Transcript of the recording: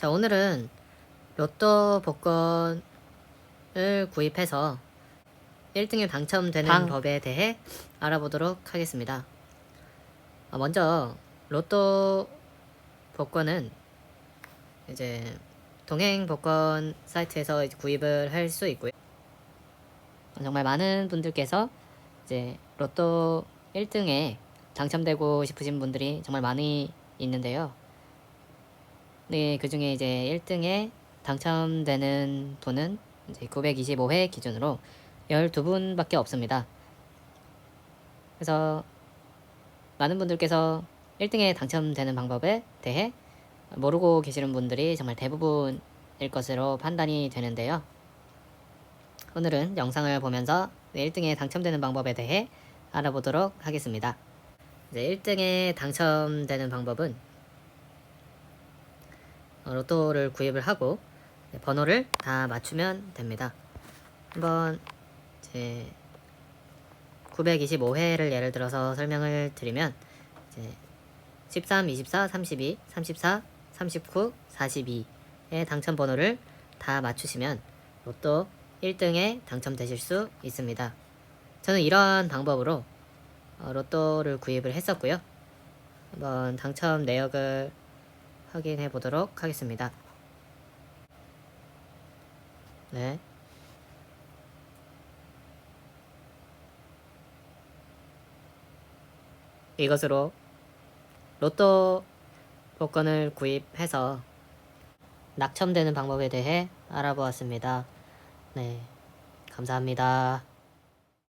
자, 오늘은 로또 복권을 구입해서 1등에 당첨되는 당. 법에 대해 알아보도록 하겠습니다. 아, 먼저 로또 복권은 이제 동행 복권 사이트에서 구입을 할 수 있고요. 정말 많은 분들께서 이제 로또 1등에 당첨되고 싶으신 분들이 정말 많이 있는데요. 네, 그 중에 이제 1등에 당첨되는 돈은 이제 925회 기준으로 12분밖에 없습니다. 그래서 많은 분들께서 1등에 당첨되는 방법에 대해 모르고 계시는 분들이 정말 대부분일 것으로 판단이 되는데요. 오늘은 영상을 보면서 1등에 당첨되는 방법에 대해 알아보도록 하겠습니다. 이제 1등에 당첨되는 방법은 어, 로또를 구입을 하고 네, 번호를 다 맞추면 됩니다. 한번 이제 925회를 예를 들어서 설명을 드리면 이제 13, 24, 32, 34, 39, 42의 당첨 번호를 다 맞추시면 로또 1등에 당첨되실 수 있습니다. 저는 이러한 방법으로 어, 로또를 구입을 했었고요. 한번 당첨 내역을 확인해 보도록 하겠습니다. 네. 이것으로 로또 복권을 구입해서 낙첨되는 방법에 대해 알아보았습니다. 네. 감사합니다.